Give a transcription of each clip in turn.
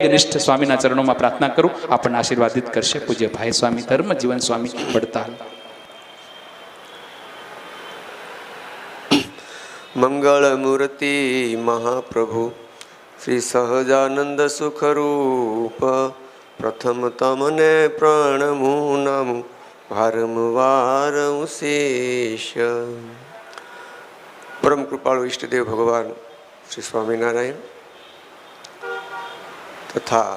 નિષ્ઠ સ્વામીના ચરણોમાં પ્રાર્થના કરું આપણને આશીર્વાદિત કરશે પૂજ્ય ભાઈ સ્વામી ધર્મ જીવન સ્વામી વડતાલ મંગળમૂર્તિ મહાપ્રભુ શ્રી સહજાનંદ સુખરૂપ પ્રથમ તમને પ્રણમું નમું વારંવાર શેષ પરમ કૃપાળુ ઈષ્ટદેવ ભગવાન શ્રી સ્વામિનારાયણ તથા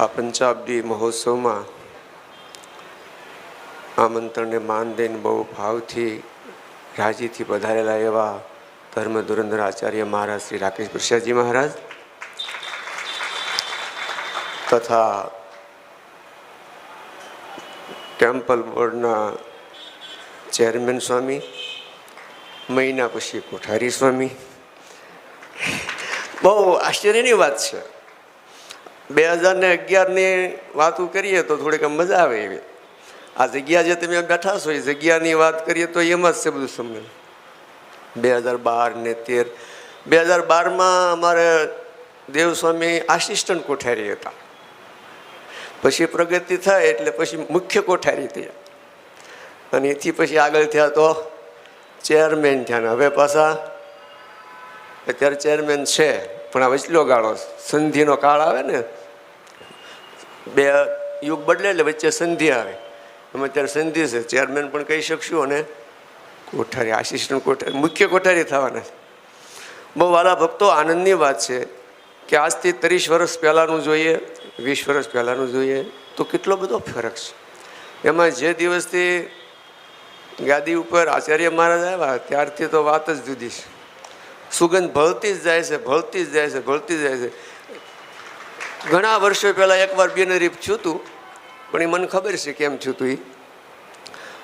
આ પંચાબ્દી મહોત્સવમાં આમંત્રણને માન દઈને બહુ ભાવથી રાજીથી પધારેલા એવા ધર્મ ધુરંધર આચાર્ય મહારાજ શ્રી રાકેશ પ્રસાદજી મહારાજ તથા ટેમ્પલ બોર્ડના ચેરમેન સ્વામી મહિના પછી કોઠારી સ્વામી બહુ આશ્ચર્યની વાત છે. બે હજાર ને અગિયારની વાતો કરીએ તો થોડીક મજા આવે એવી. આ જગ્યા જે તમે બેઠા છો, એ જગ્યાની વાત કરીએ તો એમ જ છે બધું સમય બે હજાર બાર ને તેર. બે હજાર બારમાં અમારે દેવસ્વામી આસિસ્ટન્ટ કોઠારી હતા. પછી પ્રગતિ થાય એટલે પછી મુખ્ય કોઠારી થયા. અને એથી પછી આગળ થયા તો ચેરમેન થયા હવે પાછા અત્યારે ચેરમેન છે, પણ આ વચલો ગાળો, સંધિનો કાળ આવે ને, બે યુગ બદલે એટલે વચ્ચે સંધિ આવે. અમે અત્યારે સંધિ છે ચેરમેન પણ કહી શકશું અને કોઠારી આસિસ્ટન્ટ કોઠારી, મુખ્ય કોઠારી થવાના છે. બહુ વાલા ભક્તો, આનંદની વાત છે કે આજથી ત્રીસ વર્ષ પહેલાંનું જોઈએ, વીસ વર્ષ પહેલાંનું જોઈએ, તો કેટલો બધો ફરક છે. એમાં જે દિવસથી ગાદી ઉપર આચાર્ય મહારાજ આવ્યા, ત્યારથી તો વાત જ જુદી છે. સુગંધ ભળતી જ જાય છે, ભળતી જ જાય છે, ભળતી જ જાય છે. ઘણા વર્ષો પહેલાં એકવાર બેનરીફ છૂતું પણ એ મને ખબર છે કેમ છૂતું એ.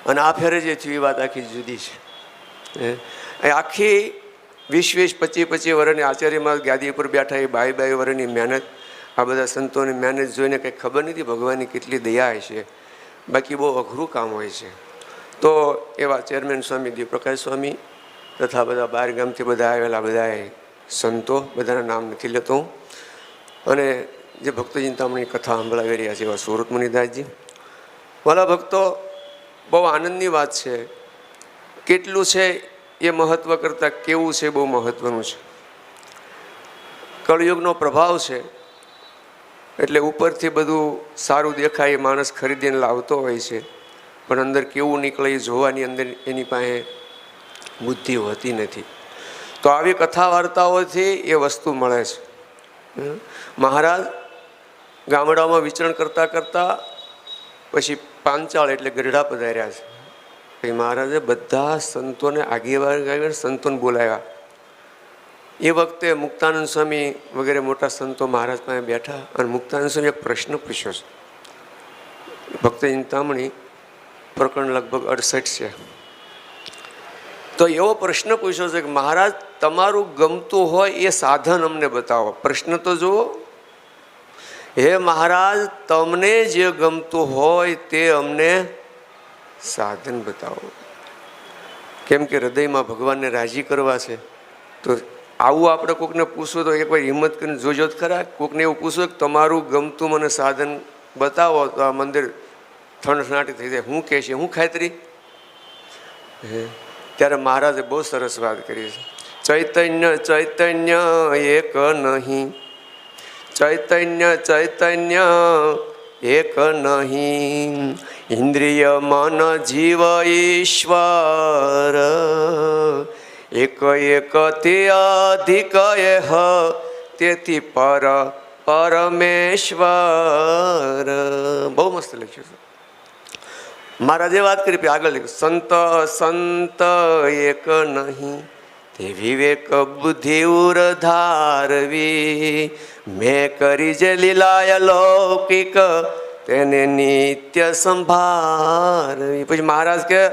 અને આ ફેરે જે થયું, એ વાત આખી જુદી છે. એ આખી વીસ વીસ પચીસ પચીસ વર્ષની આચાર્યમાં ગાદી ઉપર બેઠા એ ભાઈ બાઈ વર્ષની મહેનત, આ બધા સંતોની મહેનત જોઈને કંઈ ખબર નથી ભગવાનની કેટલી દયા છે. બાકી બહુ અઘરું કામ હોય છે. તો એવા ચેરમેન સ્વામી દીવપ્રકાશ સ્વામી તથા બધા બહાર ગામથી બધા આવેલા બધા સંતો, બધાના નામ નથી લેતો હું. અને જે ભક્ત ચિંતામણી કથા સંભળાવી રહ્યા છે એવા સુરત મુનિદાસજી. વાલા ભક્તો, બહુ આનંદની વાત છે. કેટલું છે એ મહત્ત્વ કરતાં કેવું છે બહુ મહત્ત્વનું છે. કળયુગનો પ્રભાવ છે. એટલે ઉપરથી બધું સારું દેખાય, એ માણસ ખરીદીને લાવતો હોય છે. પણ અંદર કેવું નીકળે એ જોવાની અંદર એની પાસે બુદ્ધિ હોતી નથી. તો આવી કથા વાર્તાઓથી એ વસ્તુ મળે છે. મહારાજ ગામડાઓમાં વિચરણ કરતાં કરતાં પછી પાંચાળ એટલે ગઢડા પધાર્યા છે. પછી મહારાજે બધા સંતોને આગેવાર આગળ સંતોને બોલાવ્યા. એ વખતે મુક્તાનંદ સ્વામી વગેરે મોટા સંતો મહારાજ પાસે બેઠા અને મુક્તાનંદ સ્વામી એક પ્રશ્ન પૂછ્યો છે. ભક્ત ચિંતામણી પ્રકરણ લગભગ અડસઠ છે. તો એવો પ્રશ્ન પૂછ્યો છે કે મહારાજ, તમારું ગમતું હોય એ સાધન અમને બતાવો. પ્રશ્ન તો જુઓ. હે મહારાજ, તમને જે ગમતું હોય તે અમને સાધન બતાવો. કેમ કે હૃદયમાં ભગવાનને રાજી કરવા છે. તો આવું આપણે કોકને પૂછવું તો એકવાર હિંમત કરીને જોજો જ ખરા. કોકને એવું પૂછવું કે તમારું ગમતું મને સાધન બતાવો તો આ મંદિર થણસનાટી થઈ જાય. હું કહે છે, હું ખાતરી? હે? ત્યારે મહારાજે બહુ સરસ વાત કરી છે. ચૈતન્ય ચૈતન્ય, એક નહીં. ચૈતન્ય ચૈતન્ય, એક નહીં. ઇન્દ્રિય મન જીવ ઈશ્વર. એક એક તે અધિક તેથી પર, પરમેશ્વર. બહુ મસ્ત લખ્યું છે. મહારાજે વાત કરી આગળ લખ્યું સંત સંત એક નહીં, તે વિવેક બુદ્ધિ ઉર ધારવી. મેં કરી જે લીલાય લૌકિક, તેને નિત્ય સંભાળવી પછી મહારાજ કે,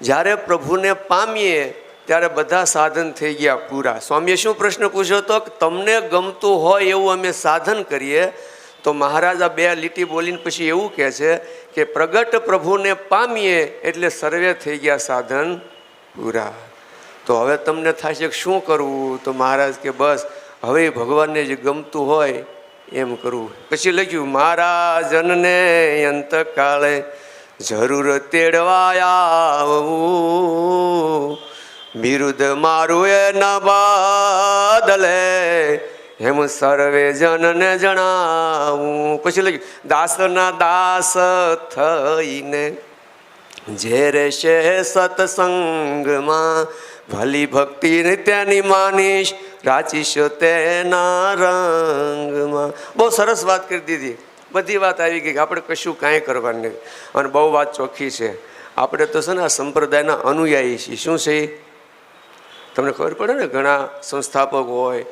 જ્યારે પ્રભુને પામીએ, ત્યારે બધા સાધન થઈ ગયા પૂરા. સ્વામીએ શું પ્રશ્ન પૂછ્યો હતો કે, તમને ગમતું હોય એવું અમે સાધન કરીએ તો મહારાજ બે લીટી બોલીને પછી એવું કહે છે કે પ્રગટ પ્રભુને પામીએ એટલે સર્વે થઈ ગયા સાધન પૂરા. તો હવે તમને છે કે શું કરવું? તો મહારાજ કે બસ, હવે ભગવાનને જે ગમતું હોય એમ કરવું. પછી લખ્યું, મહારાજનને અંતકાળે જરૂર તેડવાયા બિરુદ મારું એ ન બદલે હેમ સર્વે જનને જણાવું. પછી લખ્યું, દાસના દાસ થઈને ઝેરે છે સત્સંગમાં. ભલી ભક્તિ નિત્યની માનીશ, રાચીશ તેના રંગમાં. બહુ સરસ વાત કરી દીધી. બધી વાત આવી ગઈ કે આપણે કશું કાંઈ કરવાનું અને બહુ વાત ચોખ્ખી છે. આપણે તો છે ને આ સંપ્રદાયના અનુયાયી છીએ. શું છે? તમને ખબર પડે ને, ઘણા સંસ્થાપક હોય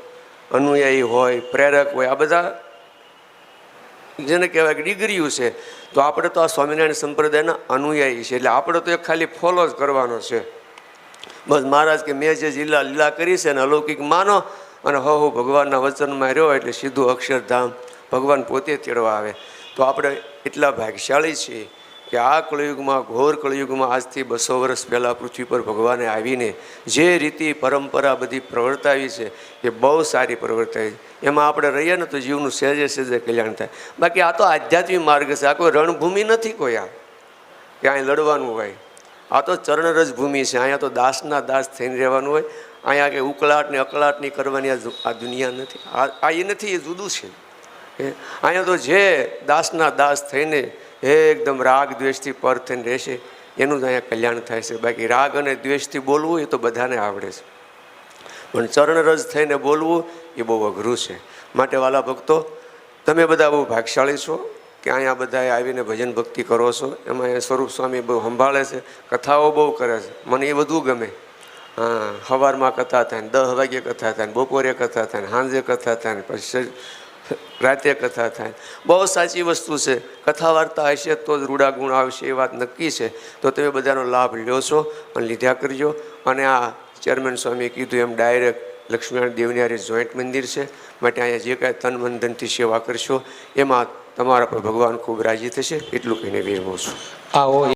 અનુયાયી હોય, પ્રેરક હોય, આ બધા જેને કહેવાય કે ડિગ્રીઓ છે. તો આપણે તો આ સ્વામિનારાયણ સંપ્રદાયના અનુયાયી છે. એટલે આપણે તો એ ખાલી ફોલો જ કરવાનો છે. બસ મહારાજ કે મેં જે લીલા લીલા કરી છે ને અલૌકિક માનો અને હો હો ભગવાનના વચનમાં રહ્યો એટલે સીધું અક્ષરધામ ભગવાન પોતે તેડવા આવે. તો આપણે એટલા ભાગ્યશાળી છીએ. કે આ કળયુગમાં, ઘોર કળયુગમાં આજથી બસો વર્ષ પહેલાં પૃથ્વી પર ભગવાને આવીને જે રીતિ પરંપરા બધી પ્રવર્તાવી છે, એ બહુ સારી પ્રવર્તાવી એમાં આપણે રહીએ ને તો જીવનું સહેજે સહેજે કલ્યાણ થાય. બાકી આ તો આધ્યાત્મિક માર્ગ છે, આ કોઈ રણભૂમિ નથી કોઈ આ. કે અહીં લડવાનું હોય. આ તો ચરણરજ ભૂમિ છે, અહીંયા તો દાસના દાસ થઈને રહેવાનું હોય. અહીંયા કે ઉકળાટ ને અકળાટની કરવાની આ દુનિયા નથી. આ એ નથી, એ જુદું છે. અહીંયા તો જે દાસના દાસ થઈને એકદમ રાગ દ્વેષથી પર થઈને રહેશે. એનું જ અહીંયા કલ્યાણ થાય છે. બાકી રાગ અને દ્વેષથી બોલવું એ તો બધાને આવડે છે. પણ ચરણરજ થઈને બોલવું એ બહુ અઘરું છે. માટે વાલા ભક્તો, તમે બધા બહુ ભાગશાળી છો કે અહીંયા બધાએ આવીને ભજન ભક્તિ કરો છો? એમાં એ સ્વરૂપ સ્વામી બહુ સંભાળે છે. કથાઓ બહુ કરે છે. મને એ બધું ગમે. હા સવારમાં કથા થાય ને દસ વાગ્યે કથા થાય ને બપોરે કથા થાય ને સાંજે કથા થાય ને પછી રાતે કથા થાય. બહુ સાચી વસ્તુ છે. કથા વાર્તા હશે તો જ રૂડા ગુણ આવશે એ વાત નક્કી છે. તો તમે બધાનો લાભ લ્યો છો અને લીધા કરજો. અને આ ચેરમેન સ્વામીએ કીધું એમ ડાયરેક્ટ લક્ષ્મીનારાયણ દેવની જોઈન્ટ મંદિર છે. માટે અહીંયા જે કાંઈ તન મન સેવા કરશો, એમાં તમારા પર ભગવાન ખૂબ રાજી થશે. એટલું કહીને વિરમું છું. આવો